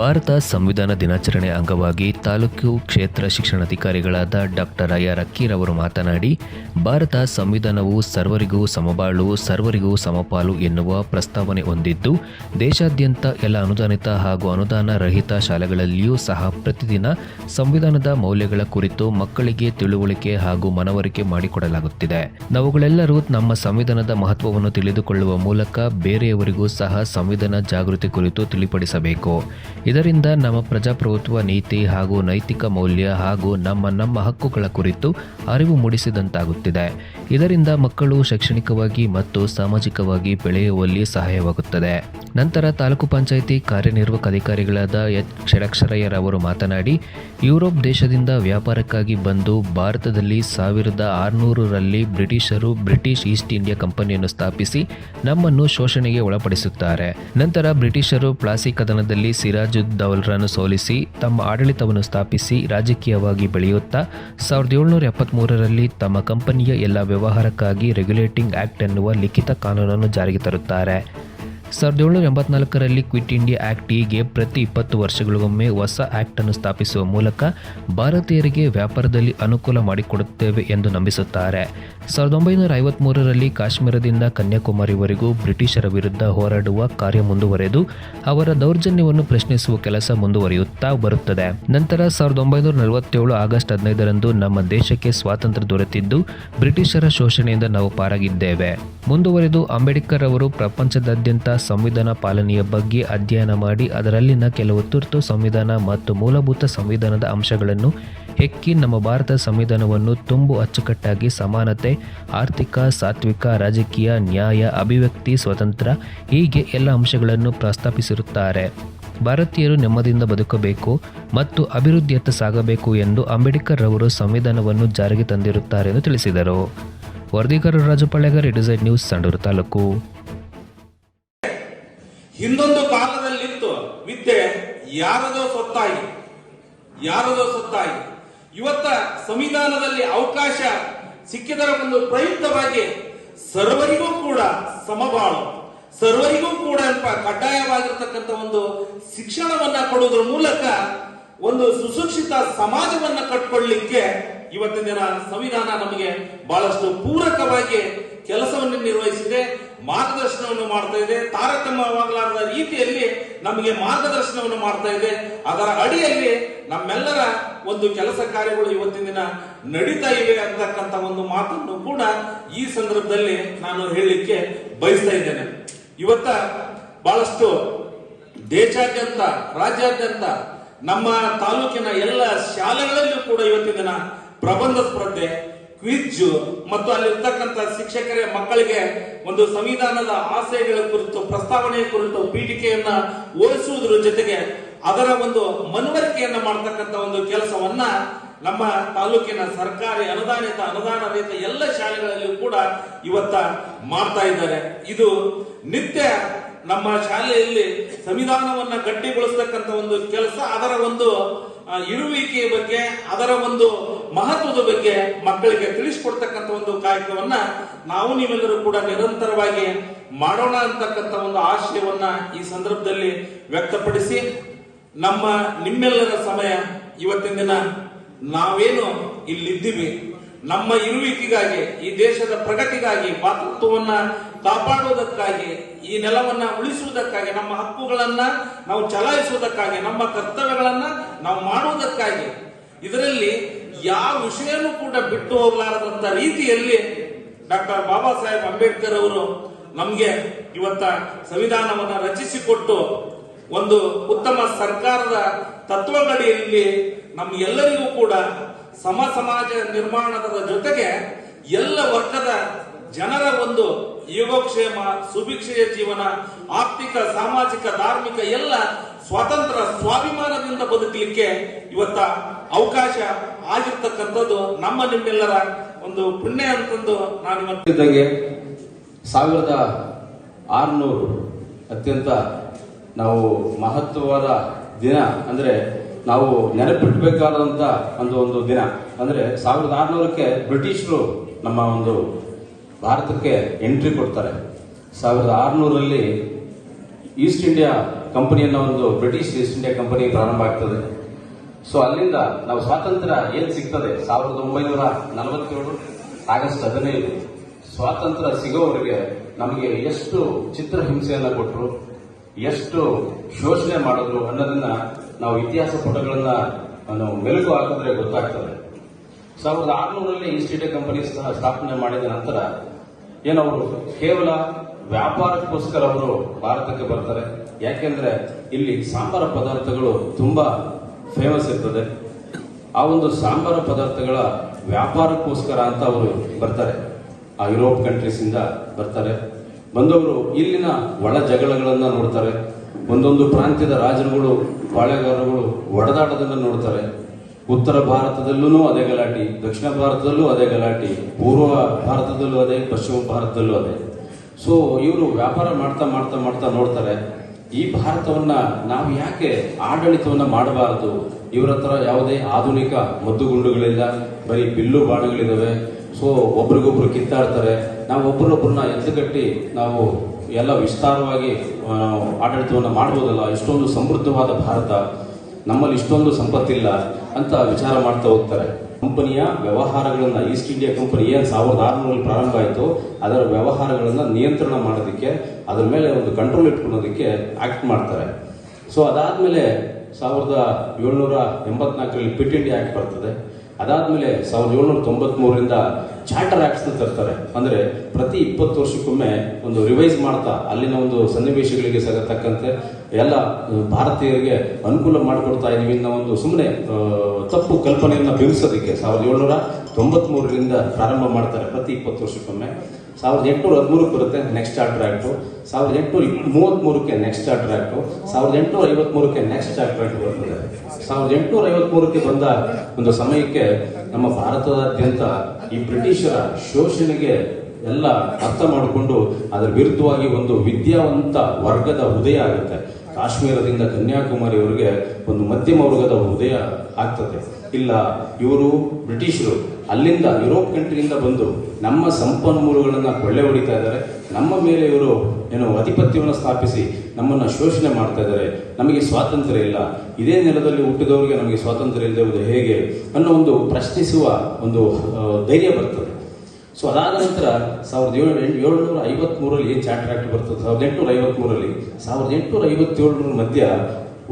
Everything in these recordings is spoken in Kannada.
ಭಾರತ ಸಂವಿಧಾನ ದಿನಾಚರಣೆ ಅಂಗವಾಗಿ ತಾಲೂಕು ಕ್ಷೇತ್ರ ಶಿಕ್ಷಣಾಧಿಕಾರಿಗಳಾದ ಡಾಕ್ಟರ್ ಅಯ್ಯ ರಕ್ಕೀರ್ ಅವರು ಮಾತನಾಡಿ, ಭಾರತ ಸಂವಿಧಾನವು ಸರ್ವರಿಗೂ ಸಮಬಾಳು, ಸರ್ವರಿಗೂ ಸಮಪಾಲು ಎನ್ನುವ ಪ್ರಸ್ತಾವನೆ ಹೊಂದಿದ್ದು, ದೇಶಾದ್ಯಂತ ಎಲ್ಲ ಅನುದಾನಿತ ಹಾಗೂ ಅನುದಾನ ರಹಿತ ಶಾಲೆಗಳಲ್ಲಿಯೂ ಸಹ ಪ್ರತಿದಿನ ಸಂವಿಧಾನದ ಮೌಲ್ಯಗಳ ಕುರಿತು ಮಕ್ಕಳಿಗೆ ತಿಳುವಳಿಕೆ ಹಾಗೂ ಮನವರಿಕೆ ಮಾಡಿಕೊಡಲಾಗುತ್ತಿದೆ. ನಾವುಗಳೆಲ್ಲರೂ ನಮ್ಮ ಸಂವಿಧಾನದ ಮಹತ್ವವನ್ನು ತಿಳಿದುಕೊಳ್ಳುವ ಮೂಲಕ ಬೇರೆಯವರಿಗೂ ಸಹ ಸಂವಿಧಾನ ಜಾಗೃತಿ ಕುರಿತು ತಿಳಿಪಡಿಸಬೇಕು. ಇದರಿಂದ ನಮ್ಮ ಪ್ರಜಾಪ್ರಭುತ್ವ ನೀತಿ ಹಾಗೂ ನೈತಿಕ ಮೌಲ್ಯ ಹಾಗೂ ನಮ್ಮ ನಮ್ಮ ಹಕ್ಕುಗಳ ಕುರಿತು ಅರಿವು ಮೂಡಿಸಿದಂತಾಗುತ್ತಿದೆ. ಇದರಿಂದ ಮಕ್ಕಳು ಶೈಕ್ಷಣಿಕವಾಗಿ ಮತ್ತು ಸಾಮಾಜಿಕವಾಗಿ ಬೆಳೆಯುವಲ್ಲಿ ಸಹಾಯವಾಗುತ್ತದೆ. ನಂತರ ತಾಲೂಕು ಪಂಚಾಯಿತಿ ಕಾರ್ಯನಿರ್ವಾಹಕ ಅಧಿಕಾರಿಗಳಾದ ಎಚ್. ಷಡಕ್ಷರಯ್ಯರವರು ಮಾತನಾಡಿ, ಯುರೋಪ್ ದೇಶದಿಂದ ವ್ಯಾಪಾರಕ್ಕಾಗಿ ಬಂದು ಭಾರತದಲ್ಲಿ ಸಾವಿರದ ಆರುನೂರರಲ್ಲಿ ಬ್ರಿಟಿಷರು ಬ್ರಿಟಿಷ್ ಈಸ್ಟ್ ಇಂಡಿಯಾ ಕಂಪನಿಯನ್ನು ಸ್ಥಾಪಿಸಿ ನಮ್ಮನ್ನು ಶೋಷಣೆಗೆ ಒಳಪಡಿಸುತ್ತಾರೆ. ನಂತರ ಬ್ರಿಟಿಷರು ಪ್ಲಾಸಿ ಕದನದಲ್ಲಿ ಸಿರಾಜುದ್ದೌಲ್ರನ್ನು ಸೋಲಿಸಿ, ತಮ್ಮ ಆಡಳಿತವನ್ನು ಸ್ಥಾಪಿಸಿ ರಾಜಕೀಯವಾಗಿ ಬೆಳೆಯುತ್ತಾ, ಸಾವಿರದ ಏಳುನೂರ ಎಪ್ಪತ್ತ್ಮೂರರಲ್ಲಿ ತಮ್ಮ ಕಂಪನಿಯ ಎಲ್ಲ ವ್ಯವಹಾರಕ್ಕಾಗಿ ರೆಗ್ಯುಲೇಟಿಂಗ್ ಆಕ್ಟ್ ಎನ್ನುವ ಲಿಖಿತ ಕಾನೂನನ್ನು ಜಾರಿಗೆ ತರುತ್ತಾರೆ. ಸಾವಿರದ ಏಳ್ನೂರ ಎಂಬತ್ನಾಲ್ಕರಲ್ಲಿ ಕ್ವಿಟ್ ಇಂಡಿಯಾ ಆ್ಯಕ್ಟ್ ಹೀಗೆ ಪ್ರತಿ ಇಪ್ಪತ್ತು ವರ್ಷಗಳಿಗೊಮ್ಮೆ ಹೊಸ ಆ್ಯಕ್ಟನ್ನು ಸ್ಥಾಪಿಸುವ ಮೂಲಕ ಭಾರತೀಯರಿಗೆ ವ್ಯಾಪಾರದಲ್ಲಿ ಅನುಕೂಲ ಮಾಡಿಕೊಡುತ್ತೇವೆ ಎಂದು ನಂಬಿಸುತ್ತಾರೆ. ಸಾವಿರದ ಒಂಬೈನೂರ ಐವತ್ಮೂರರಲ್ಲಿ ಕಾಶ್ಮೀರದಿಂದ ಕನ್ಯಾಕುಮಾರಿವರೆಗೂ ಬ್ರಿಟಿಷರ ವಿರುದ್ಧ ಹೋರಾಡುವ ಕಾರ್ಯ ಮುಂದುವರೆದು ಅವರ ದೌರ್ಜನ್ಯವನ್ನು ಪ್ರಶ್ನಿಸುವ ಕೆಲಸ ಮುಂದುವರಿಯುತ್ತಾ ಬರುತ್ತದೆ. ನಂತರ ಸಾವಿರದ ಒಂಬೈನೂರ ನಲವತ್ತೇಳು ಆಗಸ್ಟ್ ಹದಿನೈದರಂದು ನಮ್ಮ ದೇಶಕ್ಕೆ ಸ್ವಾತಂತ್ರ್ಯ ದೊರೆತಿದ್ದು ಬ್ರಿಟಿಷರ ಶೋಷಣೆಯಿಂದ ನಾವು ಪಾರಾಗಿದ್ದೇವೆ. ಮುಂದುವರೆದು ಅಂಬೇಡ್ಕರ್ ಅವರು ಪ್ರಪಂಚದಾದ್ಯಂತ ಸಂವಿಧಾನ ಪಾಲನೆಯ ಬಗ್ಗೆ ಅಧ್ಯಯನ ಮಾಡಿ ಅದರಲ್ಲಿನ ಕೆಲವು ತುರ್ತು ಸಂವಿಧಾನ ಮತ್ತು ಮೂಲಭೂತ ಸಂವಿಧಾನದ ಅಂಶಗಳನ್ನು ಹೆಕ್ಕಿ ನಮ್ಮ ಭಾರತ ಸಂವಿಧಾನವನ್ನು ತುಂಬು ಅಚ್ಚುಕಟ್ಟಾಗಿ ಸಮಾನತೆ, ಆರ್ಥಿಕ, ಸಾತ್ವಿಕ, ರಾಜಕೀಯ, ನ್ಯಾಯ, ಅಭಿವ್ಯಕ್ತಿ, ಸ್ವತಂತ್ರ ಹೀಗೆ ಎಲ್ಲ ಅಂಶಗಳನ್ನು ಪ್ರಸ್ತಾಪಿಸಿರುತ್ತಾರೆ. ಭಾರತೀಯರು ನೆಮ್ಮದಿಯಿಂದ ಬದುಕಬೇಕು ಮತ್ತು ಅಭಿವೃದ್ಧಿಯತ್ತ ಸಾಗಬೇಕು ಎಂದು ಅಂಬೇಡ್ಕರ್ ಅವರು ಸಂವಿಧಾನವನ್ನು ಜಾರಿಗೆ ತಂದಿರುತ್ತಾರೆ ಎಂದು ತಿಳಿಸಿದರು. ವರದಿಗಾರರು ರಾಜು ಡಿಸೈಡ್ ನ್ಯೂಸ್, ಸಂಡೂರು ತಾಲೂಕು. ಹಿಂದೊಂದು ಕಾಲದಲ್ಲಿತ್ತು ವಿದ್ಯೆ ಯಾರದೋ ಸೊತ್ತಾಗಿ ಯಾರದೋ ಸೊತ್ತಾಗಿ ಇವತ್ತ ಸಂವಿಧಾನದಲ್ಲಿ ಅವಕಾಶ ಸಿಕ್ಕಿದರ ಒಂದು ಪ್ರಯುಕ್ತವಾಗಿ ಸರ್ವರಿಗೂ ಕೂಡ ಸಮಬಾಳು. ಸರ್ವರಿಗೂ ಕೂಡ ಕಡ್ಡಾಯವಾಗಿರ್ತಕ್ಕಂಥ ಒಂದು ಶಿಕ್ಷಣವನ್ನ ಕೊಡುವುದರ ಮೂಲಕ ಒಂದು ಸುಶಿಕ್ಷಿತ ಸಮಾಜವನ್ನ ಕಟ್ಕೊಳ್ಳಿಕ್ಕೆ ಇವತ್ತಿನ ದಿನ ಸಂವಿಧಾನ ನಮಗೆ ಬಹಳಷ್ಟು ಪೂರಕವಾಗಿ ಕೆಲಸವನ್ನು ನಿರ್ವಹಿಸಿದೆ, ಮಾರ್ಗದರ್ಶನವನ್ನು ಮಾಡ್ತಾ ಇದೆ. ತಾರತಮ್ಯವಾಗಲಾರದ ರೀತಿಯಲ್ಲಿ ನಮಗೆ ಮಾರ್ಗದರ್ಶನವನ್ನು ಮಾಡ್ತಾ ಇದೆ. ಅದರ ಅಡಿಯಲ್ಲಿ ನಮ್ಮೆಲ್ಲರ ಒಂದು ಕೆಲಸ ಕಾರ್ಯಗಳು ಇವತ್ತಿನ ದಿನ ನಡೀತಾ ಇವೆ ಅಂತಕ್ಕಂಥ ಒಂದು ಮಾತನ್ನು ಕೂಡ ಈ ಸಂದರ್ಭದಲ್ಲಿ ನಾನು ಹೇಳಲಿಕ್ಕೆ ಬಯಸ್ತಾ ಇದ್ದೇನೆ. ಇವತ್ತ ಬಹಳಷ್ಟು ದೇಶಾದ್ಯಂತ, ರಾಜ್ಯಾದ್ಯಂತ, ನಮ್ಮ ತಾಲೂಕಿನ ಎಲ್ಲ ಶಾಲೆಗಳಲ್ಲೂ ಕೂಡ ಇವತ್ತಿನ ದಿನ ಪ್ರಬಂಧ ಸ್ಪರ್ಧೆ ಕ್ವಿಜ್ ಮತ್ತು ಅಲ್ಲಿರ್ತಕ್ಕಂಥ ಶಿಕ್ಷಕರೇ ಮಕ್ಕಳಿಗೆ ಒಂದು ಸಂವಿಧಾನದ ಆಶಯಗಳ ಕುರಿತು, ಪ್ರಸ್ತಾವನೆಯ ಕುರಿತು ಪೀಠಿಕೆಯನ್ನ ಓದಿಸುವುದರ ಜೊತೆಗೆ ಅದರ ಒಂದು ಮನವರಿಕೆಯನ್ನ ಮಾಡತಕ್ಕಂತ ಒಂದು ಕೆಲಸವನ್ನ ನಮ್ಮ ತಾಲೂಕಿನ ಸರ್ಕಾರಿ ಅನುದಾನಿತ ಅನುದಾನ ರಹಿತ ಎಲ್ಲ ಶಾಲೆಗಳಲ್ಲೂ ಕೂಡ ಇವತ್ತ ಮಾಡ್ತಾ ಇದ್ದಾರೆ. ಇದು ನಿತ್ಯ ನಮ್ಮ ಶಾಲೆಯಲ್ಲಿ ಸಂವಿಧಾನವನ್ನ ಗಟ್ಟಿಗೊಳಿಸ್ತಕ್ಕಂಥ ಒಂದು ಕೆಲಸ, ಅದರ ಒಂದು ಇರುವಿಕೆಯ ಬಗ್ಗೆ, ಅದರ ಒಂದು ಮಹತ್ವದ ಬಗ್ಗೆ ಮಕ್ಕಳಿಗೆ ತಿಳಿಸ್ಕೊಡ್ತಕ್ಕಂಥ ಒಂದು ಕಾರ್ಯಕ್ರಮವನ್ನ ನಾವು ನೀವೆಲ್ಲರೂ ಕೂಡ ನಿರಂತರವಾಗಿ ಮಾಡೋಣ ಅಂತಕ್ಕಂಥ ಒಂದು ಆಶಯವನ್ನ ಈ ಸಂದರ್ಭದಲ್ಲಿ ವ್ಯಕ್ತಪಡಿಸಿ, ನಮ್ಮ ನಿಮ್ಮೆಲ್ಲರ ಸಮಯ ಇವತ್ತಿನ ದಿನ ನಾವೇನು ಇಲ್ಲಿದ್ದೀವಿ ನಮ್ಮ ಇರುವಿಕೆಗಾಗಿ, ಈ ದೇಶದ ಪ್ರಗತಿಗಾಗಿ ಮಾತೃತ್ವವನ್ನ ಕಾಪಾಡುವುದಕ್ಕಾಗಿ, ಈ ನೆಲವನ್ನ ಉಳಿಸುವುದಕ್ಕಾಗಿ, ನಮ್ಮ ಹಕ್ಕುಗಳನ್ನ ನಾವು ಚಲಾಯಿಸುವುದಕ್ಕಾಗಿ, ನಮ್ಮ ಕರ್ತವ್ಯಗಳನ್ನ ನಾವು ಮಾಡುವುದಕ್ಕಾಗಿ, ಇದರಲ್ಲಿ ಯಾವ ವಿಷಯನೂ ಕೂಡ ಬಿಟ್ಟು ಹೋಗಲಾರದಂತ ರೀತಿಯಲ್ಲಿ ಡಾಕ್ಟರ್ ಬಾಬಾ ಸಾಹೇಬ್ ಅಂಬೇಡ್ಕರ್ ಅವರು ನಮ್ಗೆ ಇವತ್ತ ಸಂವಿಧಾನವನ್ನ ರಚಿಸಿಕೊಟ್ಟು ಒಂದು ಉತ್ತಮ ಸರ್ಕಾರದ ತತ್ವಗಡಿಯಲ್ಲಿ ನಮ್ಗೆಲ್ಲರಿಗೂ ಕೂಡ ಸಮ ಸಮಾಜ ನಿರ್ಮಾಣದ ಜೊತೆಗೆ ಎಲ್ಲ ವರ್ಗದ ಜನರ ಒಂದು ಯೋಗಕ್ಷೇಮ, ಸುಭಿಕ್ಷೆಯ ಜೀವನ, ಆರ್ಥಿಕ, ಸಾಮಾಜಿಕ, ಧಾರ್ಮಿಕ ಎಲ್ಲ ಸ್ವತಂತ್ರ, ಸ್ವಾಭಿಮಾನದಿಂದ ಬದುಕಲಿಕ್ಕೆ ಇವತ್ತ ಅವಕಾಶ ಆಗಿರ್ತಕ್ಕಂಥದ್ದು ನಮ್ಮ ನಿಮ್ಮೆಲ್ಲರ ಒಂದು ಪುಣ್ಯ ಅಂತಂದು ನಾನು ಇವತ್ತಿದ್ದಾಗೆ ಸಾವಿರದ ಆರುನೂರು ಅತ್ಯಂತ ನಾವು ಮಹತ್ವವಾದ ದಿನ ಅಂದರೆ ನಾವು ನೆನಪಿಟ್ಬೇಕಾದಂಥ ಒಂದು ಒಂದು ದಿನ. ಅಂದರೆ ಸಾವಿರದ ಆರುನೂರಕ್ಕೆ ಬ್ರಿಟಿಷರು ನಮ್ಮ ಒಂದು ಭಾರತಕ್ಕೆ ಎಂಟ್ರಿ ಕೊಡ್ತಾರೆ. ಸಾವಿರದ ಆರುನೂರಲ್ಲಿ ಈಸ್ಟ್ ಇಂಡಿಯಾ ಕಂಪನಿಯನ್ನ ಒಂದು ಬ್ರಿಟಿಷ್ ಈಸ್ಟ್ ಇಂಡಿಯಾ ಕಂಪನಿ ಪ್ರಾರಂಭ ಆಗ್ತದೆ. ಸೊ ಅಲ್ಲಿಂದ ನಾವು ಸ್ವಾತಂತ್ರ್ಯ ಏನು ಸಿಗ್ತದೆ? ಸಾವಿರದ ಒಂಬೈನೂರ ನಲವತ್ತೇಳು ಆಗಸ್ಟ್ ಹದಿನೈದು. ಸ್ವಾತಂತ್ರ್ಯ ಸಿಗೋವರೆಗೆ ನಮಗೆ ಎಷ್ಟು ಚಿತ್ರಹಿಂಸೆಯನ್ನು ಕೊಟ್ಟರು ಎಷ್ಟು ಶೋಷಣೆ ಮಾಡಿದ್ರು ಅನ್ನೋದನ್ನ ನಾವು ಇತಿಹಾಸ ಪುಟಗಳನ್ನು ನಾವು ಮೆಲುಕು ಹಾಕಿದ್ರೆ ಗೊತ್ತಾಗ್ತದೆ. ಸಾವಿರದ ಆರುನೂರಲ್ಲಿ ಈಸ್ಟ್ ಕಂಪನಿ ಸಹ ಸ್ಥಾಪನೆ ಮಾಡಿದ ನಂತರ ಏನವರು ಕೇವಲ ವ್ಯಾಪಾರಕ್ಕೋಸ್ಕರ ಅವರು ಭಾರತಕ್ಕೆ ಬರ್ತಾರೆ. ಯಾಕೆಂದ್ರೆ ಇಲ್ಲಿ ಸಾಂಬಾರ ಪದಾರ್ಥಗಳು ತುಂಬಾ ಫೇಮಸ್ ಇರ್ತದೆ. ಆ ಒಂದು ಸಾಂಬಾರ ಪದಾರ್ಥಗಳ ವ್ಯಾಪಾರಕ್ಕೋಸ್ಕರ ಅಂತ ಅವರು ಬರ್ತಾರೆ. ಆ ಯುರೋಪ್ ಕಂಟ್ರೀಸಿಂದ ಬರ್ತಾರೆ. ಬಂದವರು ಇಲ್ಲಿನ ಒಳ ಜಗಳಗಳನ್ನು ನೋಡ್ತಾರೆ. ಒಂದೊಂದು ಪ್ರಾಂತ್ಯದ ರಾಜರುಗಳು ಪಾಳೆಗಾರರುಗಳು ಒಡೆದಾಟದನ್ನು ನೋಡ್ತಾರೆ. ಉತ್ತರ ಭಾರತದಲ್ಲೂ ಅದೇ ಗಲಾಟಿ, ದಕ್ಷಿಣ ಭಾರತದಲ್ಲೂ ಅದೇ ಗಲಾಟಿ, ಪೂರ್ವ ಭಾರತದಲ್ಲೂ ಅದೇ, ಪಶ್ಚಿಮ ಭಾರತದಲ್ಲೂ ಅದೇ. ಸೊ ಇವರು ವ್ಯಾಪಾರ ಮಾಡ್ತಾ ಮಾಡ್ತಾ ಮಾಡ್ತಾ ನೋಡ್ತಾರೆ. ಈ ಭಾರತವನ್ನ ನಾವು ಯಾಕೆ ಆಡಳಿತವನ್ನ ಮಾಡಬಾರದು? ಇವರ ಹತ್ರ ಯಾವುದೇ ಆಧುನಿಕ ಮದ್ದುಗುಂಡುಗಳಿಲ್ಲ, ಬರೀ ಬಿಲ್ಲು ಬಾಣಗಳಿದಾವೆ ಸೊ ಒಬ್ರಿಗೊಬ್ರು ಕಿತ್ತಾಡ್ತಾರೆ. ನಾವು ಒಬ್ಬರೊಬ್ಬರನ್ನ ಎತ್ತುಗಟ್ಟಿ ನಾವು ಎಲ್ಲ ವಿಸ್ತಾರವಾಗಿ ಆಡಳಿತವನ್ನ ಮಾಡ್ಬೋದಲ್ಲ? ಇಷ್ಟೊಂದು ಸಮೃದ್ಧವಾದ ಭಾರತ, ನಮ್ಮಲ್ಲಿ ಇಷ್ಟೊಂದು ಸಂಪತ್ತಿಲ್ಲ ಅಂತ ವಿಚಾರ ಮಾಡ್ತಾ ಹೋಗ್ತಾರೆ. ಕಂಪನಿಯ ವ್ಯವಹಾರಗಳನ್ನು ಈಸ್ಟ್ ಇಂಡಿಯಾ ಕಂಪನಿ ಏನು ಸಾವಿರದ ಆರುನೂರಲ್ಲಿ ಪ್ರಾರಂಭ ಆಯಿತು, ಅದರ ವ್ಯವಹಾರಗಳನ್ನು ನಿಯಂತ್ರಣ ಮಾಡೋದಕ್ಕೆ, ಅದರ ಮೇಲೆ ಒಂದು ಕಂಟ್ರೋಲ್ ಇಟ್ಕೊಳ್ಳೋದಕ್ಕೆ ಆ್ಯಕ್ಟ್ ಮಾಡ್ತಾರೆ. ಸೊ ಅದಾದಮೇಲೆ ಸಾವಿರದ ಏಳ್ನೂರ ಎಂಬತ್ನಾಲ್ಕರಲ್ಲಿ ಕ್ವಿಟ್ ಇಂಡಿಯಾ ಆ್ಯಕ್ಟ್ ಬರ್ತದೆ. ಅದಾದಮೇಲೆ ಸಾವಿರದ ಏಳ್ನೂರ ತೊಂಬತ್ ಮೂರರಿಂದ ಚಾರ್ಟರ್ ಆಕ್ಟ್ಸ್ ತರ್ತಾರೆ. ಅಂದ್ರೆ ಪ್ರತಿ ಇಪ್ಪತ್ತು ವರ್ಷಕ್ಕೊಮ್ಮೆ ಒಂದು ರಿವೈಸ್ ಮಾಡ್ತಾ, ಅಲ್ಲಿನ ಒಂದು ಸನ್ನಿವೇಶಗಳಿಗೆ ತಕ್ಕಂತೆ ಎಲ್ಲ ಭಾರತೀಯರಿಗೆ ಅನುಕೂಲ ಮಾಡಿಕೊಡ್ತಾ ಇದೀವಿ ಅನ್ನೋ ಒಂದು ಸುಮ್ಮನೆ ತಪ್ಪು ಕಲ್ಪನೆಯನ್ನ ಬಿಂಬಿಸೋದಕ್ಕೆ ಸಾವಿರದ ಏಳ್ನೂರ ತೊಂಬತ್ ಮೂರರಿಂದ ಪ್ರಾರಂಭ ಮಾಡ್ತಾರೆ ಪ್ರತಿ ಇಪ್ಪತ್ತು ವರ್ಷಕ್ಕೊಮ್ಮೆ. ಸಾವಿರದ ಎಂಟುನೂರ ಹದಿಮೂರಕ್ಕೆ ಬರುತ್ತೆ ನೆಕ್ಸ್ಟ್ ಚಾರ್ಟರ್ ಆಕ್ಟ್ ಸಾವಿರದ ಎಂಟುನೂರ ಮೂವತ್ತ್ ಮೂರಕ್ಕೆ ನೆಕ್ಸ್ಟ್ ಚಾರ್ಟರ್ ಆಕ್ಟ್ ಸಾವಿರದ ಎಂಟುನೂರ ಐವತ್ ಮೂರಕ್ಕೆ ನೆಕ್ಸ್ಟ್ ಚಾರ್ಟರ್ ಆಕ್ಟ್ ಬರ್ತದೆ. ಸಾವಿರದ ಎಂಟುನೂರ ಐವತ್ ಮೂರಕ್ಕೆ ಬಂದ ಒಂದು ಸಮಯಕ್ಕೆ ನಮ್ಮ ಭಾರತದಾದ್ಯಂತ ಈ ಬ್ರಿಟಿಷರ ಶೋಷಣೆಗೆ ಎಲ್ಲ ಅರ್ಥ ಮಾಡಿಕೊಂಡು ಅದರ ವಿರುದ್ಧವಾಗಿ ಒಂದು ವಿದ್ಯಾವಂತ ವರ್ಗದ ಉದಯ ಆಗುತ್ತೆ. ಕಾಶ್ಮೀರದಿಂದ ಕನ್ಯಾಕುಮಾರಿಯವರಿಗೆ ಒಂದು ಮಧ್ಯಮ ವರ್ಗದ ಉದಯ ಆಗ್ತದೆ. ಇಲ್ಲ, ಇವರು ಬ್ರಿಟಿಷರು. ಅಲ್ಲಿಂದ ಯುರೋಪ್ ಕಂಟ್ರಿಯಿಂದ ಬಂದು ನಮ್ಮ ಸಂಪನ್ಮೂಲಗಳನ್ನು ಕೊಳ್ಳೆ ಹೊಡಿತಾ ಇದ್ದಾರೆ. ನಮ್ಮ ಮೇಲೆ ಇವರು ಏನು ಅಧಿಪತ್ಯವನ್ನು ಸ್ಥಾಪಿಸಿ ನಮ್ಮನ್ನ ಶೋಷಣೆ ಮಾಡ್ತಾ ಇದ್ದಾರೆ. ನಮಗೆ ಸ್ವಾತಂತ್ರ್ಯ ಇಲ್ಲ. ಇದೇ ನೆಲದಲ್ಲಿ ಹುಟ್ಟಿದವರಿಗೆ ನಮಗೆ ಸ್ವಾತಂತ್ರ್ಯ ಇಲ್ಲದೆ ಇರುವುದು ಹೇಗೆ ಅನ್ನೋ ಒಂದು ಪ್ರಶ್ನಿಸುವ ಒಂದು ಧೈರ್ಯ ಬರ್ತದೆ. ಸೊ ಅದಾದ ನಂತರ ಸಾವಿರದ ಏಳು ಏಳ್ನೂರ ಐವತ್ತ್ಮೂರಲ್ಲಿ ಏನು ಚಾರ್ಟರ್ ಆಕ್ಟ್ ಬರ್ತದೆ? ಸಾವಿರದ ಎಂಟುನೂರ ಐವತ್ತ್ಮೂರಲ್ಲಿ ಸಾವಿರದ ಎಂಟುನೂರ ಐವತ್ತೇಳರ ಮಧ್ಯ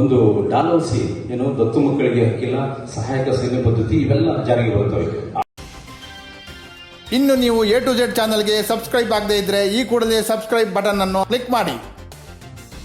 ಒಂದು ಡಾಲೋಸಿ ಏನು ದತ್ತು ಮಕ್ಕಳಿಗೆ ಹಕ್ಕಿಲ್ಲ, ಸಹಾಯಕ ಸೈನ್ಯ ಪದ್ಧತಿ ಇವೆಲ್ಲ ಜಾರಿಗೆ ಬರುತ್ತವೆ ಇನ್ನು ನೀವು ಎ ಟು ಜೆಡ್ ಚಾನಲ್ಗೆ ಸಬ್ಸ್ಕ್ರೈಬ್ ಆಗದೇ ಇದ್ರೆ ಈ ಕೂಡಲೇ ಸಬ್ಸ್ಕ್ರೈಬ್ ಬಟನ್ ಅನ್ನು ಕ್ಲಿಕ್ ಮಾಡಿ.